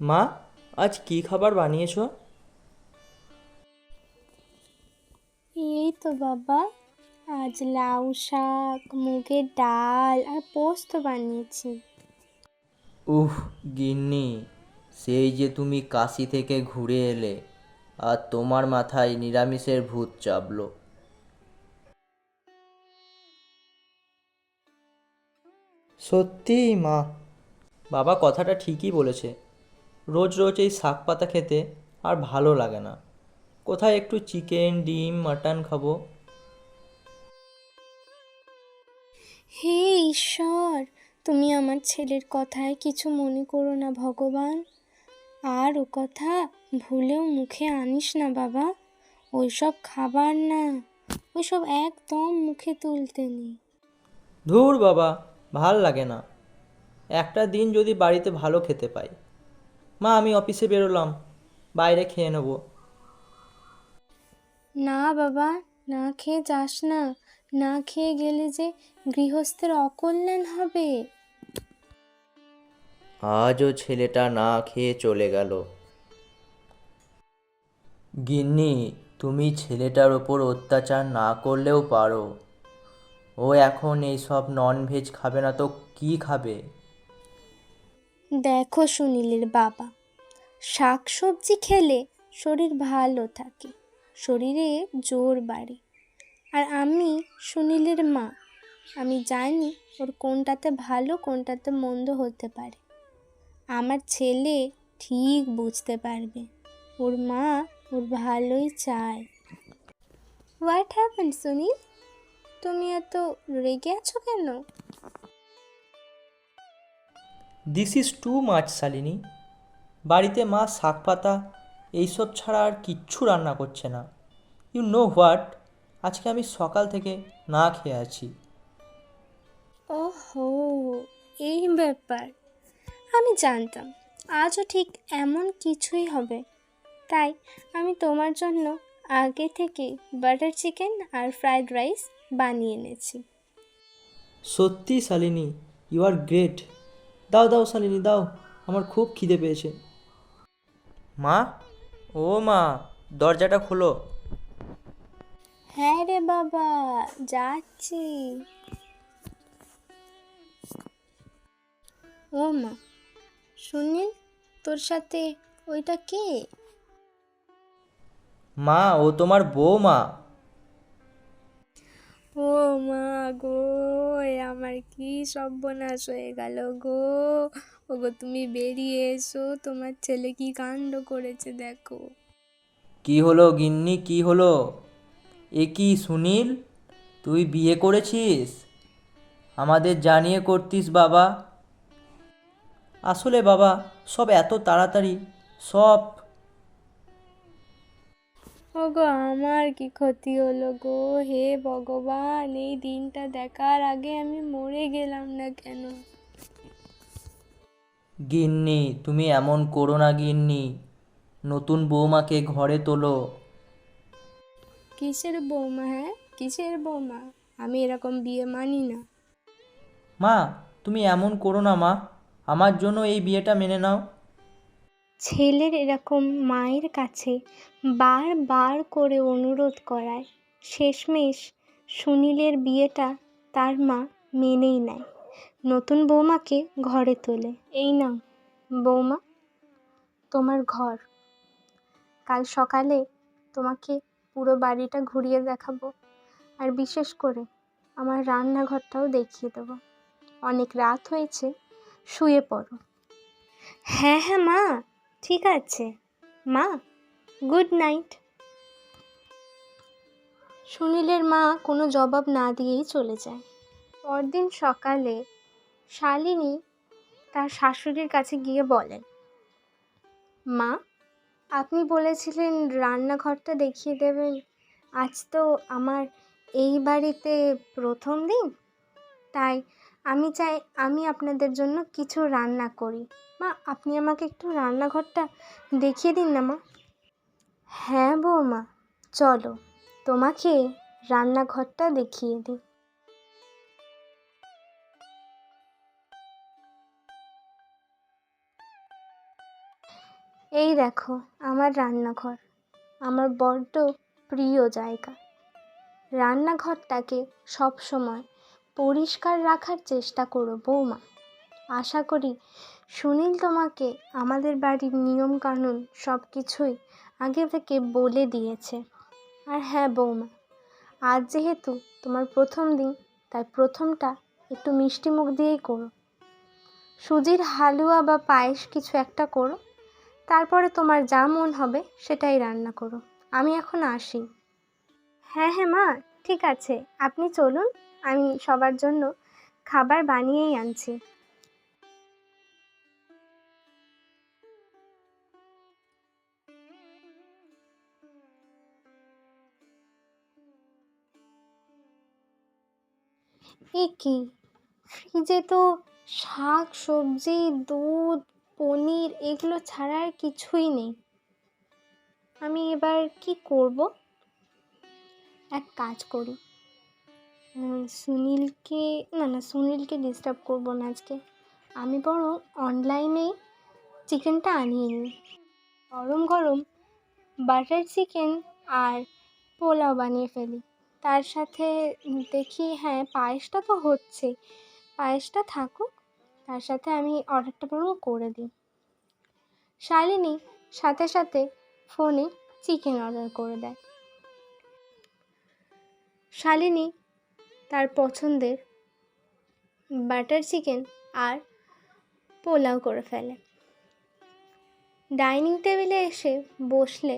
মা আজ কি খাবার বানিয়েছো? এই তো বাবা আজ লাউ শাক মুগের ডাল আর পোস্ত বানিয়েছি। উফ গিন্নি সেই যে তুমি কাশি থেকে ঘুরে এলে আর তোমার মাথায় নিরামিষের ভূত চাপলো। সত্যি মা। বাবা কথাটা ঠিকই বলেছে। রোজ রোজ এই শাক পাতা খেতে আর ভালো লাগে না। কোথায় একটু চিকেন ডিম মাটন খাব? হে ঈশ্বর তুমি আমার ছেলের কথায় কিছু মনে করো না ভগবান। আর ও কথা ভুলেও মুখে আনিস না বাবা। ওইসব খাবার না ওইসব একদম মুখে তুলতে নেই। ধুর বাবা ভালো লাগে না। একটা দিন যদি বাড়িতে ভালো খেতে পাই। মা আমি অফিসে বেরোলাম বাইরে খেয়ে নেব। না বাবা না খেয়ে যাস না। না খেয়ে গেলে যে গৃহস্থের অকল্যাণ হবে। আজও ছেলেটা না খেয়ে চলে গেল। গিন্নি তুমি ছেলেটার ওপর অত্যাচার না করলেও পারো। ও এখন এই সব নন ভেজ খাবে না তো কি খাবে? দেখো সুনীলের বাবা শাক সবজি খেলে শরীর ভালো থাকে, শরীরে জোর বাড়ে। আর আমি সুনীলের মা, আমি জানি ওর কোনটাতে ভালো, কোনটাতে মন্দ হতে পারে। আমার ছেলে ঠিক বুঝতে পারবে, ওর মা ওর ভালোই চায়। হোয়াট হ্যাপেন সুনীল তুমি এত রেগে আছো কেন? This is too much Shalini বাড়িতে মা শাক পাতা এইসব ছাড়া আর কিচ্ছু রান্না করছে না। ইউ নো হোয়াট আজকে আমি সকাল থেকে না খেয়ে আছি। ওহো এই ব্যাপার। আমি জানতাম আজও ঠিক এমন কিছুই হবে। তাই আমি তোমার জন্য আগে থেকে বাটার চিকেন আর ফ্রাইড রাইস বানিয়ে এনেছি। সত্যি শালিনী ইউ আর গ্রেট দাও দাও শালিনী দাও। আমার খুব খিদে পেয়েছে। মা? ও মা দরজাটা খোলো। হ্যাঁ রে বাবা যাচ্ছি। ও মা সুনীল তোর সাথে ওইটা কে? মা ও তোমার বৌমা। ও মা গো। আমার কি সর্বনাশ হয়ে গেল গো? ওগো, তুমি বেরিয়ে এসো। তোমার ছেলে কি কাণ্ড করেছে দেখো। কি হলো গিন্নি? কি হলো? এ কি সুনীল? তুই বিয়ে করেছিস? আমাদের জানিয়ে করতিস বাবা। আসলে বাবা, সব এত তাড়াতাড়ি, সব ওগো আমার কি ক্ষতি হলো গো? হে ভগবান এই দিনটা দেখার আগে আমি মরে গেলাম না কেন? গিন্নি তুমি এমন করো না গিন্নি। নতুন বৌমাকে ঘরে তোলো। কিসের বৌমা হ্যাঁ? কিসের বৌমা? আমি এরকম বিয়ে মানি না। মা তুমি এমন করো না মা। আমার জন্য এই বিয়েটা মেনে নাও। ছেলের এরকম মায়ের কাছে বারবার করে অনুরোধ করায় শেষমেশ সুনীলের বিয়েটা তার মা মেনেই নেয়। নতুন বৌমাকে ঘরে তোলে। এই নাও, বৌমা, তোমার ঘর। কাল সকালে তোমাকে পুরো বাড়িটা ঘুরিয়ে দেখাবো আর বিশেষ করে আমার রান্নাঘরটাও দেখিয়ে দেবো। অনেক রাত হয়েছে, শুয়ে পড়ো। হ্যাঁ হ্যাঁ মা। ঠিক আছে। মা গুড নাইট সুনীলের মা কোনো জবাব না দিয়েই চলে যায়। পরদিন সকালে শালিনী তার শাশুড়ির কাছে গিয়ে বলেন মা, আপনি বলেছিলেন রান্নাঘরটা দেখিয়ে দেবেন। আজ তো আমার এই বাড়িতে প্রথম দিন। তাই আমি চাই আমি আপনাদের জন্য কিছু রান্না করি। মা, আপনি আমাকে একটু রান্নাঘরটা দেখিয়ে দিন না, মা। হ্যাঁ বৌমা, চলো, তোমাকে রান্নাঘরটা দেখিয়ে দিই। এই দেখো, আমার রান্নাঘর, আমার বড্ড প্রিয় জায়গা। রান্নাঘরটাকে সব সময় পরিষ্কার রাখার চেষ্টা করো বৌমা। আশা করি সুনীল তোমাকে আমাদের বাড়ির নিয়মকানুন সব কিছুই আগে থেকে বলে দিয়েছে। আর হ্যাঁ বৌমা, আজ যেহেতু তোমার প্রথম দিন, তাই প্রথমটা একটু মিষ্টি মুখ দিয়েই করো। সুজির হালুয়া বা পায়েস কিছু একটা করো, তারপরে তোমার যা মন হবে সেটাই রান্না করো। আমি এখন আসি হ্যাঁ হ্যাঁ মা, ঠিক আছে। আপনি চলুন। আমি সবার জন্য খাবার বানিয়েই আনছি। এ কি? ফ্রিজে তো শাক, সবজি, দুধ, পনির এগুলো ছাড়া আর কিছুই নেই। আমি এবার কি করব? এক কাজ করি। সুনীলকে, না না, সুনীলকে ডিস্টার্ব করব না আজকে। আমি বরং অনলাইনেই চিকেনটা আনিয়ে নিই। গরম গরম বাটার চিকেন আর পোলাও বানিয়ে ফেলি। তার সাথে দেখি হ্যাঁ পায়েসটা তো হচ্ছে। পায়েসটা থাকুক, তার সাথে আমি অর্ডারটা বরং করে দিই। শালিনী সাথে সাথে ফোনে চিকেন অর্ডার করে দেয়। শালিনী তার পছন্দের বাটার চিকেন আর পোলাও করে ফেলে। ডাইনিং টেবিলে এসে বসলে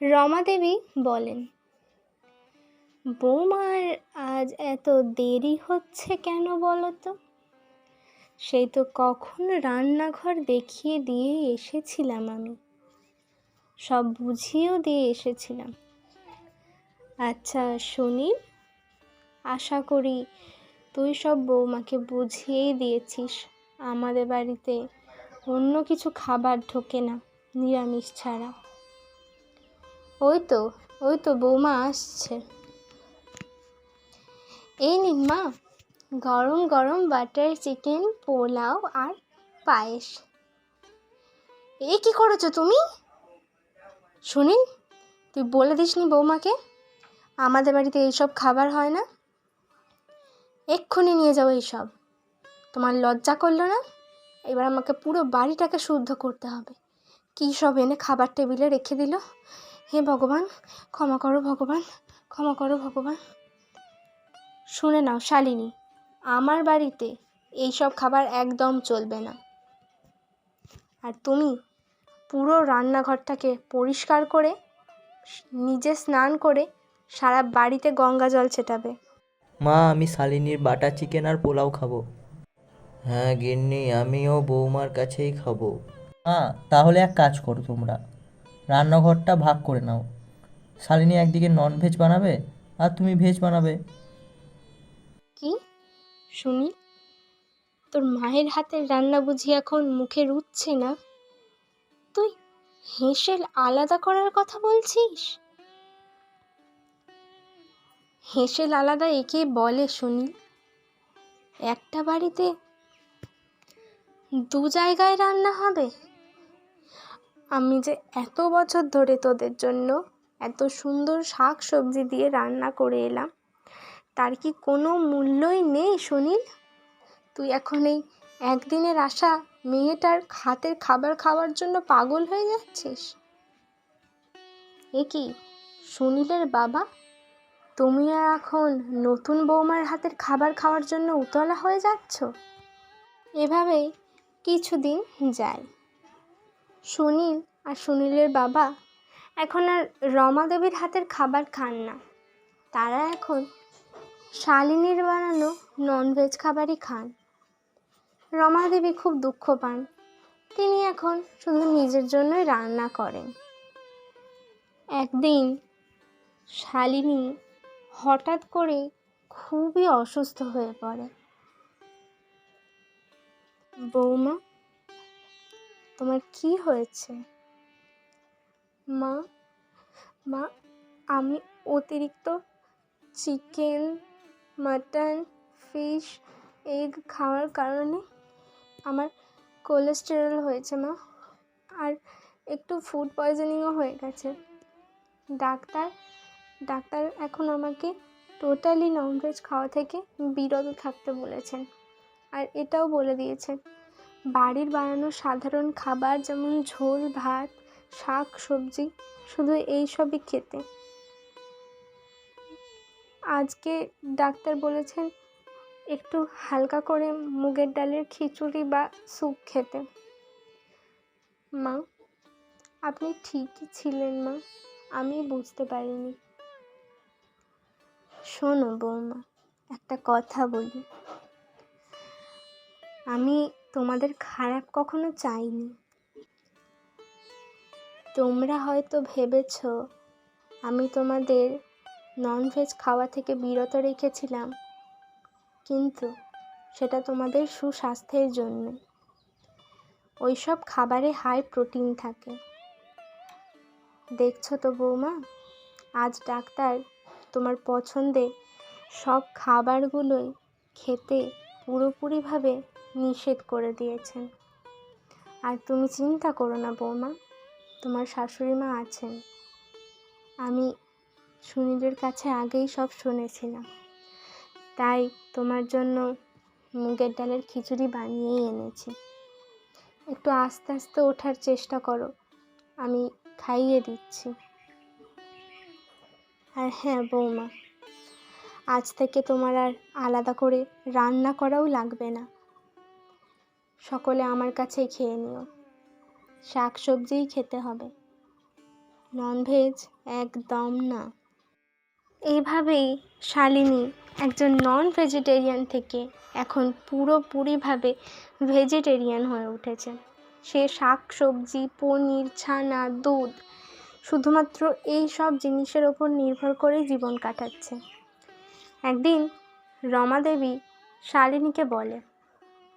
রমা দেবী বলেন, বৌমার আজ এত দেরি হচ্ছে কেন বলো তো? সেই তো কখন রান্নাঘর দেখিয়ে দিয়ে এসেছিলাম আমি। সব বুঝিয়েও দিয়ে এসেছিলাম। আচ্ছা সুনীল আশা করি তুই সব বৌমাকে বুঝিয়েই দিয়েছিস। আমাদের বাড়িতে অন্য কিছু খাবার ঢোকে না, নিরামিষ ছাড়া। ওই তো ওই তো বৌমা আসছে। এই নিন মা, গরম গরম বাটার চিকেন, পোলাও আর পায়েস। এ কি করেছ তুমি? সুনীল তুই বলে দিসনি বৌমাকে? আমাদের বাড়িতে এইসব খাবার হয় না? এক্ষুনি নিয়ে যাও এইসব। তোমার লজ্জা করল না? এবার আমাকে পুরো বাড়িটাকে শুদ্ধ করতে হবে। কী সব এনে খাবার টেবিলে রেখে দিল? হে ভগবান, ক্ষমা করো ভগবান, ক্ষমা করো ভগবান। শুনে নাও শালিনী, আমার বাড়িতে এইসব খাবার একদম চলবে না। আর তুমি পুরো রান্নাঘরটাকে পরিষ্কার করে, নিজে স্নান করে সারা বাড়িতে গঙ্গা জল ছেটাবে। মা আমি শালিনীর বাটার চিকেন আর পোলাও খাব। হ্যাঁ গিন্নি আমিও বৌমার কাছেই খাব। হ্যাঁ তাহলে এক কাজ করো তোমরা। রান্নাঘরটা ভাগ করে নাও। শালিনী একদিকে নন ভেজ বানাবে আর তুমি ভেজ বানাবে। কি? শুনি? তোর মায়ের হাতের রান্না বুঝি এখন মুখে রুচ্ছে না? তুই হেসেল আলাদা করার কথা বলছিস? হেসেল আলাদা একে বলে, শুনি, একটা বাড়িতে দু জায়গায় রান্না হবে? আমি যে এত বছর ধরে তোদের জন্য এত সুন্দর শাক সবজি দিয়ে রান্না করে এলাম, তার কি কোনো মূল্যই নেই, সুনীল? তুই এখন এই একদিনের আশা মেয়েটার হাতের খাবার খাওয়ার জন্য পাগল হয়ে যাচ্ছিস? এ কি, সুনীলের বাবা? তুমি এখন নতুন বৌমার হাতের খাবার খাওয়ার জন্য উতলা হয়ে যাচ্ছ? এভাবেই কিছুদিন যায়। সুনীল আর সুনীলের বাবা এখন আর রমা দেবীর হাতের খাবার খান না। তারা এখন শালিনীর বানানো ননভেজ খাবারই খান। রমা দেবী খুব দুঃখ পান। তিনি এখন শুধু নিজের জন্যই রান্না করেন। একদিন শালিনী হঠাৎ করে খুবই অসুস্থ হয়ে পড়ে। বৌমা, তোমার কি হয়েছে? মা মা, আমি অতিরিক্ত চিকেন, মাটন, ফিশ, এগ খাওয়ার কারণে আমার কোলেস্টেরল হয়েছে মা। আর একটু ফুড পয়জনিংও হয়ে গেছে। ডাক্তার ডাক্তার এখন আমাকে টোটালি ননভেজ খাওয়া থেকে বিরত থাকতে বলেছেন। আর এটাও বলে দিয়েছেন বাড়ির বানানো সাধারণ খাবার যেমন ঝোল, ভাত, শাক, সবজি, শুধু এই সবই খেতে। আজকে ডাক্তার বলেছেন একটু হালকা করে মুগের ডালের খিচুড়ি বা স্যুপ খেতে। মা, আপনি ঠিকই ছিলেন মা, আমি বুঝতে পারিনি। শোনো বৌমা, একটা কথা বলি। আমি তোমাদের খারাপ কখনো চাইনি। তোমরা হয়তো ভেবেছ, আমি তোমাদের ননভেজ খাওয়া থেকে বিরত রেখেছিলাম। কিন্তু সেটা তোমাদের সুস্বাস্থ্যের জন্য। ওইসব খাবারে হাই প্রোটিন থাকে। দেখছ তো বৌমা, আজ ডাক্তার তোমার পছন্দের সব খাবারগুলোই খেতে পুরোপুরিভাবে নিষেধ করে দিয়েছেন। আর তুমি চিন্তা করো না বৌমা, তোমার শাশুড়ি মা আছেন। আমি সুনীলের কাছে আগেই সব শুনেছিলাম। তাই তোমার জন্য মুগের ডালের খিচুড়ি বানিয়েই এনেছি। একটু আস্তে আস্তে ওঠার চেষ্টা করো, আমি খাইয়ে দিচ্ছি। আর হ্যাঁ বৌমা, আজ থেকে তোমার আর আলাদা করে রান্না করাও লাগবে না। সকলে আমার কাছেই খেয়ে নিও। শাক সবজিই খেতে হবে। ননভেজ একদম না। এইভাবেই শালিনী একজন নন ভেজিটেরিয়ান থেকে এখন পুরোপুরিভাবে ভেজিটেরিয়ান হয়ে উঠেছে। সে শাক সবজি পনির, ছানা, দুধ শুধুমাত্র এই সব জিনিসের ওপর নির্ভর করেই জীবন কাটাচ্ছে। একদিন রমা দেবী শালিনীকে বলে,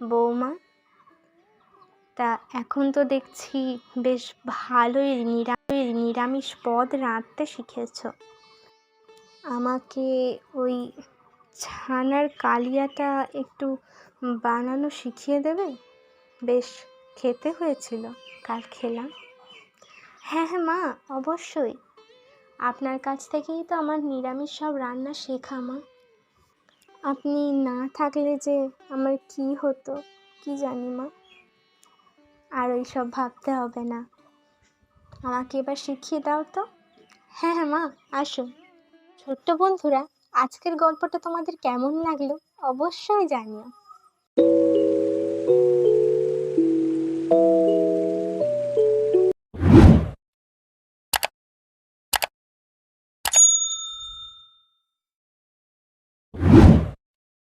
বৌমা, তা এখন তো দেখছি বেশ ভালোই নিরামিষ নিরামিষ পদ রাঁধতে শিখেছ। আমাকে ওই ছানার কালিয়াটা একটু বানানো শিখিয়ে দেবে? বেশ, খেতে হয়েছিল, কাল খেলাম। হ্যাঁ হ্যাঁ মা, অবশ্যই। আপনার কাছ থেকেই তো আমার নিরামিষ সব রান্না শেখা, মা। আপনি না থাকলে যে আমার কি হতো, কি জানি, মা। আর ওই সব ভাবতে হবে না। আমাকে এবার শিখিয়ে দাও তো। হ্যাঁ হ্যাঁ মা, আসুন। ছোট্ট বন্ধুরা, আজকের গল্পটা তোমাদের কেমন লাগল অবশ্যই জানিও।